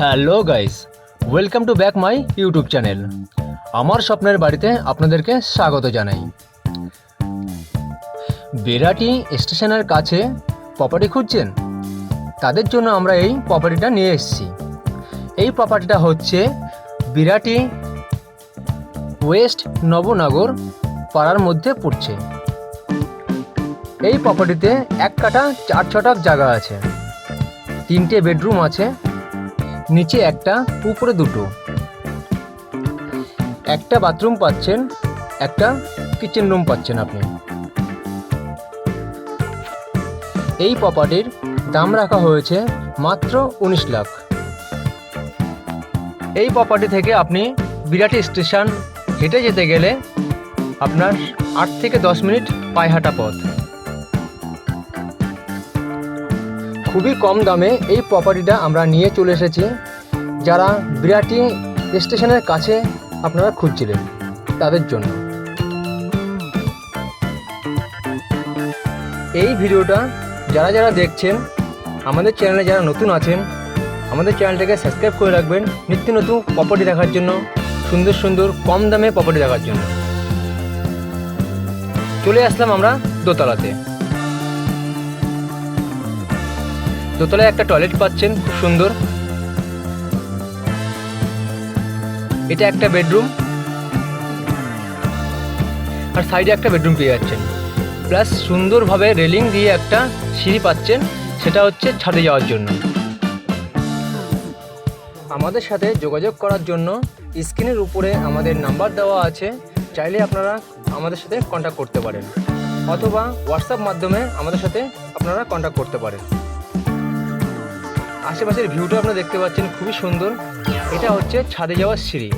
Hello guys, welcome to back my YouTube channel. আমার স্বপ্নের বাড়িতে আপনাদেরকে স্বাগত জানাই। বেরাটি স্টেশনের কাছে প্রপার্টি খুঁজছেন? তাদের জন্য আমরা এই প্রপার্টিটা নিয়ে এসেছি। এই প্রপার্টিটা হচ্ছে বিরাটি ওয়েস্ট নবনগর পাড়ার মধ্যে পড়ছে। এই প্রপার্টিতে এক কাটা চার ছটাক জায়গা আছে। তিনটে বেডরুম আছে। নিচে একটা, উপরে দুটো। একটা বাথরুম পাচ্ছেন, একটা কিচেন রুম পাচ্ছেন আপনি। এই প্রপার্টির দাম রাখা হয়েছে মাত্র উনিশ লাখ। এই প্রপার্টি থেকে আপনি বিরাটি স্টেশন হেঁটে যেতে গেলে আপনার আট থেকে দশ মিনিট পায়ে হাঁটা পথ। খুবই কম দামে এই প্রপার্টিটা আমরা নিয়ে চলে এসেছি। যারা বিরাটি স্টেশনের কাছে আপনারা খুঁজছিলেন, তাদের জন্য। এই ভিডিওটা যারা যারা দেখছেন, আমাদের চ্যানেলে যারা নতুন আছেন, আমাদের চ্যানেলটাকে সাবস্ক্রাইব করে রাখবেন নিত্য নতুন প্রপার্টি দেখার জন্য, সুন্দর সুন্দর কম দামে প্রপার্টি দেখার জন্য। চলে আসলাম আমরা দোতলাতে। দোতলায় একটা টয়লেট পাচ্ছেন, খুব সুন্দর। এটা একটা বেডরুম। আর সাইডে একটা বেডরুম পেয়ে যাচ্ছেন। প্লাস সুন্দরভাবে রেলিং দিয়ে একটা সিঁড়ি পাচ্ছেন, সেটা হচ্ছে ছাদে যাওয়ার জন্য। আমাদের সাথে যোগাযোগ করার জন্য স্ক্রিনের উপরে আমাদের নাম্বার দেওয়া আছে, চাইলে আপনারা আমাদের সাথে কন্ট্যাক্ট করতে পারেন। অথবা হোয়াটসঅ্যাপ মাধ্যমে আমাদের সাথে আপনারা কন্ট্যাক্ট করতে পারেন। আশেপাশের ভিউটা আপনারা দেখতে পাচ্ছেন খুবই সুন্দর। এটা হচ্ছে ছাদে যাওয়ার সিঁড়ি।